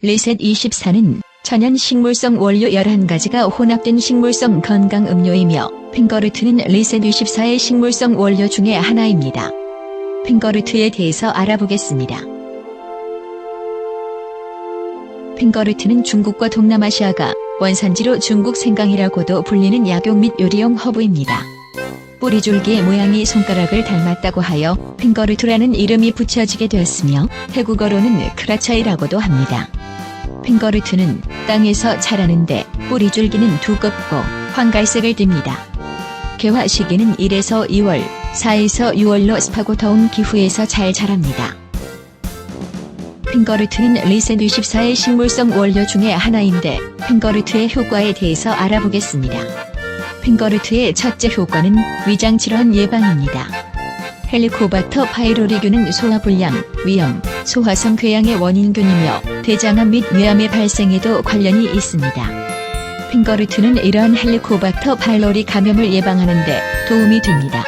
리셋 24는 천연 식물성 원료 11가지가 혼합된 식물성 건강 음료이며 핑거르트는 리셋 24의 식물성 원료 중에 하나입니다. 핑거르트에 대해서 알아보겠습니다. 핑거르트는 중국과 동남아시아가 원산지로 중국 생강이라고도 불리는 약용 및 요리용 허브입니다. 뿌리줄기의 모양이 손가락을 닮았다고 하여 핑거르트라는 이름이 붙여지게 되었으며 태국어로는 크라차이라고도 합니다. 핑거르트는 땅에서 자라는데 뿌리 줄기는 두껍고 황갈색을 띱니다. 개화 시기는 1에서 2월, 4에서 6월로 습하고 더운 기후에서 잘 자랍니다. 핑거르트는 리셋 24의 식물성 원료 중에 하나인데 핑거르트의 효과에 대해서 알아보겠습니다. 핑거르트의 첫째 효과는 위장 질환 예방입니다. 헬리코박터 파이로리균은 소화불량, 위염, 소화성 궤양의 원인균이며 대장암 및 뇌암의 발생에도 관련이 있습니다. 핑거르트는 이러한 헬리코박터 파일로리 감염을 예방하는 데 도움이 됩니다.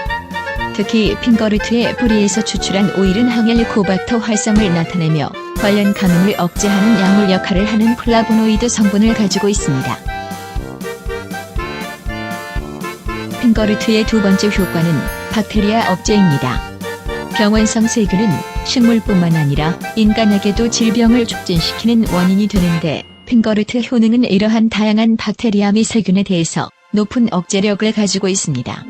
특히 핑거르트의 뿌리에서 추출한 오일은 항헬리코박터 활성을 나타내며 관련 감염을 억제하는 약물 역할을 하는 플라보노이드 성분을 가지고 있습니다. 핑거르트의 두 번째 효과는 박테리아 억제입니다. 병원성 세균은 식물뿐만 아니라 인간에게도 질병을 촉진시키는 원인이 되는데 핑거르트 효능은 이러한 다양한 박테리아 및 세균에 대해서 높은 억제력을 가지고 있습니다.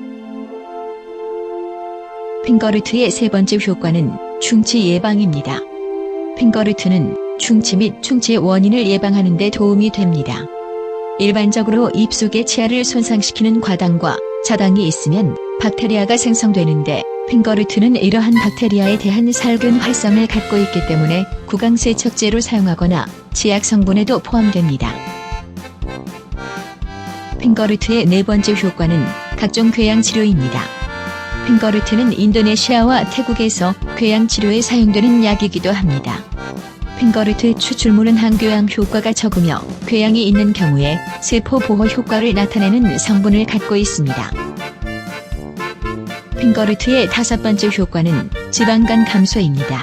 핑거르트의 세 번째 효과는 충치 예방입니다. 핑거르트는 충치 및 충치의 원인을 예방하는 데 도움이 됩니다. 일반적으로 입속의 치아를 손상시키는 과당과 자당이 있으면 박테리아가 생성되는데 핑거르트는 이러한 박테리아에 대한 살균 활성을 갖고 있기 때문에 구강 세척제로 사용하거나 치약 성분에도 포함됩니다. 핑거르트의 네 번째 효과는 각종 궤양 치료입니다. 핑거르트는 인도네시아와 태국에서 궤양 치료에 사용되는 약이기도 합니다. 핑거르트 추출물은 항궤양 효과가 적으며 궤양이 있는 경우에 세포 보호 효과를 나타내는 성분을 갖고 있습니다. 핑거르트의 다섯 번째 효과는 지방간 감소입니다.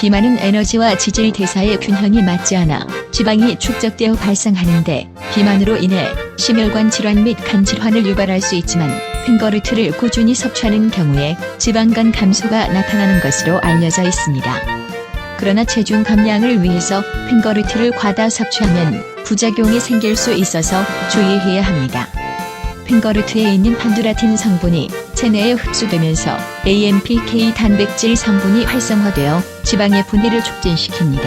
비만은 에너지와 지질 대사의 균형이 맞지 않아 지방이 축적되어 발생하는데 비만으로 인해 심혈관 질환 및 간 질환을 유발할 수 있지만 핑거르트를 꾸준히 섭취하는 경우에 지방간 감소가 나타나는 것으로 알려져 있습니다. 그러나 체중 감량을 위해서 핑거르트를 과다 섭취하면 부작용이 생길 수 있어서 주의해야 합니다. 핑거르트에 있는 판두라틴 성분이 체내에 흡수되면서 AMPK 단백질 성분이 활성화되어 지방의 분해를 촉진시킵니다.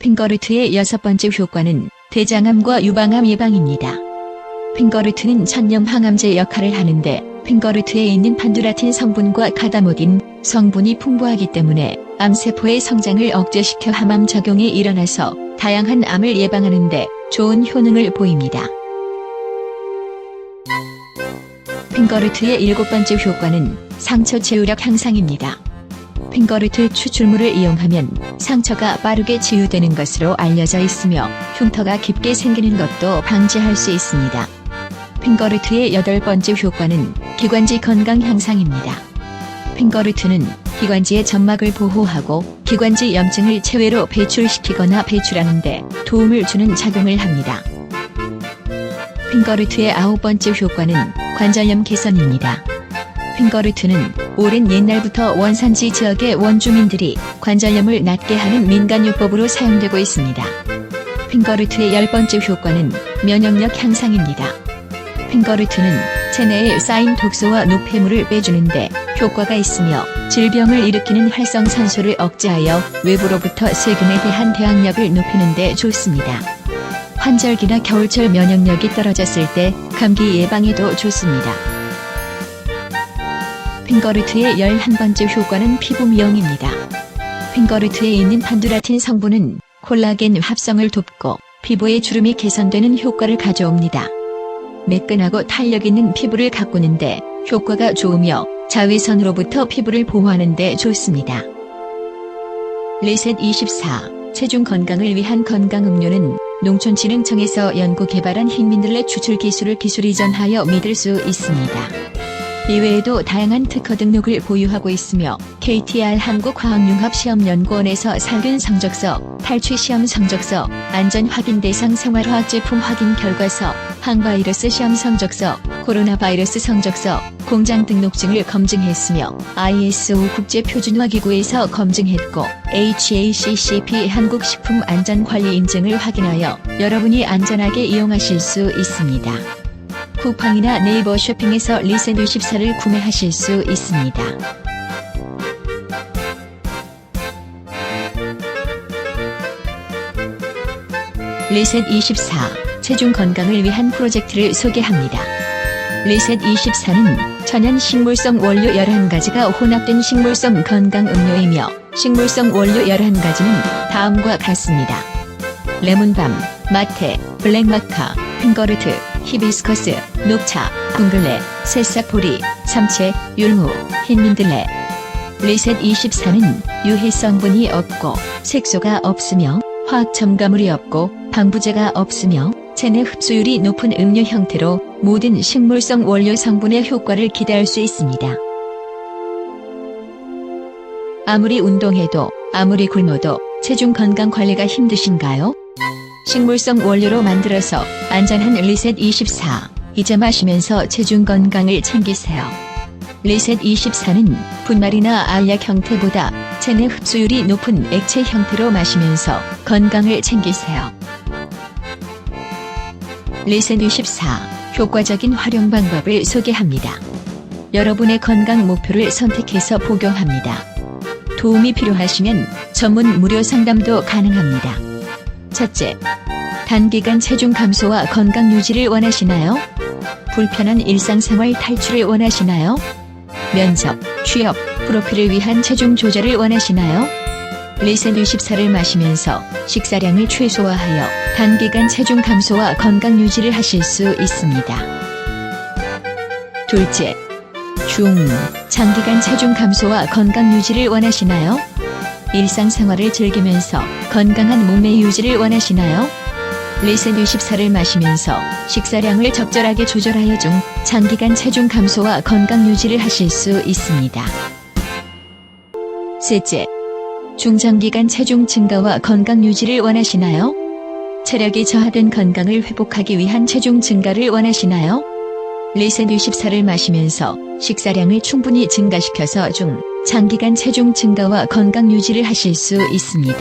핑거르트의 여섯 번째 효과는 대장암과 유방암 예방입니다. 핑거르트는 천염 항암제 역할을 하는데 핑거르트에 있는 판두라틴 성분과 카다모딘 성분이 풍부하기 때문에 암세포의 성장을 억제시켜 항암 작용이 일어나서 다양한 암을 예방하는데 좋은 효능을 보입니다. 핑거르트의 일곱 번째 효과는 상처 치유력 향상입니다. 핑거르트 추출물을 이용하면 상처가 빠르게 치유되는 것으로 알려져 있으며 흉터가 깊게 생기는 것도 방지할 수 있습니다. 핑거르트의 여덟 번째 효과는 기관지 건강 향상입니다. 핑거르트는 기관지의 점막을 보호하고 기관지 염증을 체외로 배출시키거나 배출하는데 도움을 주는 작용을 합니다. 핑거르트의 아홉 번째 효과는 관절염 개선입니다. 핑거르트는 오랜 옛날부터 원산지 지역의 원주민들이 관절염을 낫게 하는 민간요법으로 사용되고 있습니다. 핑거르트의 열 번째 효과는 면역력 향상입니다. 핑거르트는 체내에 쌓인 독소와 노폐물을 빼주는데 효과가 있으며 질병을 일으키는 활성산소를 억제하여 외부로부터 세균에 대한 대항력을 높이는 데 좋습니다. 환절기나 겨울철 면역력이 떨어졌을 때 감기 예방에도 좋습니다. 핑거르트의 11번째 효과는 피부 미용입니다. 핑거르트에 있는 판두라틴 성분은 콜라겐 합성을 돕고 피부의 주름이 개선되는 효과를 가져옵니다. 매끈하고 탄력 있는 피부를 가꾸는데 효과가 좋으며 자외선으로부터 피부를 보호하는 데 좋습니다. 리셋 24 체중 건강을 위한 건강 음료는 농촌진흥청에서 연구 개발한 흰민들레 추출 기술을 기술 이전하여 믿을 수 있습니다. 이외에도 다양한 특허 등록을 보유하고 있으며 KTR 한국화학융합시험연구원에서 살균 성적서, 탈취 시험 성적서, 안전 확인 대상 생활화학 제품 확인 결과서, 항바이러스 시험 성적서, 코로나 바이러스 성적서, 공장 등록증을 검증했으며 ISO 국제표준화기구에서 검증했고 HACCP 한국식품안전관리 인증을 확인하여 여러분이 안전하게 이용하실 수 있습니다. 쿠팡이나 네이버 쇼핑에서 리셋 24를 구매하실 수 있습니다. 리셋 24 체중 건강을 위한 프로젝트를 소개합니다. 리셋 24는 천연 식물성 원료 11가지가 혼합된 식물성 건강 음료이며 식물성 원료 11가지는 다음과 같습니다. 레몬밤, 마테, 블랙마카, 핑거르트, 히비스커스, 녹차, 둥글레, 새싹보리, 삼채, 율무, 흰민들레. 리셋 24는 유해 성분이 없고 색소가 없으며 화학 첨가물이 없고 방부제가 없으며 체내 흡수율이 높은 음료 형태로 모든 식물성 원료 성분의 효과를 기대할 수 있습니다. 아무리 운동해도 아무리 굶어도 체중 건강 관리가 힘드신가요? 식물성 원료로 만들어서 안전한 리셋 24 이제 마시면서 체중 건강을 챙기세요. 리셋 24는 분말이나 알약 형태보다 체내 흡수율이 높은 액체 형태로 마시면서 건강을 챙기세요. 리셋 24 효과적인 활용 방법을 소개합니다. 여러분의 건강 목표를 선택해서 복용합니다. 도움이 필요하시면 전문 무료 상담도 가능합니다. 첫째, 단기간 체중 감소와 건강 유지를 원하시나요? 불편한 일상생활 탈출을 원하시나요? 면접, 취업, 프로필을 위한 체중 조절을 원하시나요? 리셋 24를 마시면서 식사량을 최소화하여 단기간 체중 감소와 건강 유지를 하실 수 있습니다. 둘째, 중, 장기간 체중 감소와 건강 유지를 원하시나요? 일상생활을 즐기면서 건강한 몸매 유지를 원하시나요? 리셋 24를 마시면서 식사량을 적절하게 조절하여 중 장기간 체중 감소와 건강 유지를 하실 수 있습니다. 셋째, 중장기간 체중 증가와 건강 유지를 원하시나요? 체력이 저하된 건강을 회복하기 위한 체중 증가를 원하시나요? 리셋 24를 마시면서 식사량을 충분히 증가시켜서 중 장기간 체중 증가와 건강 유지를 하실 수 있습니다.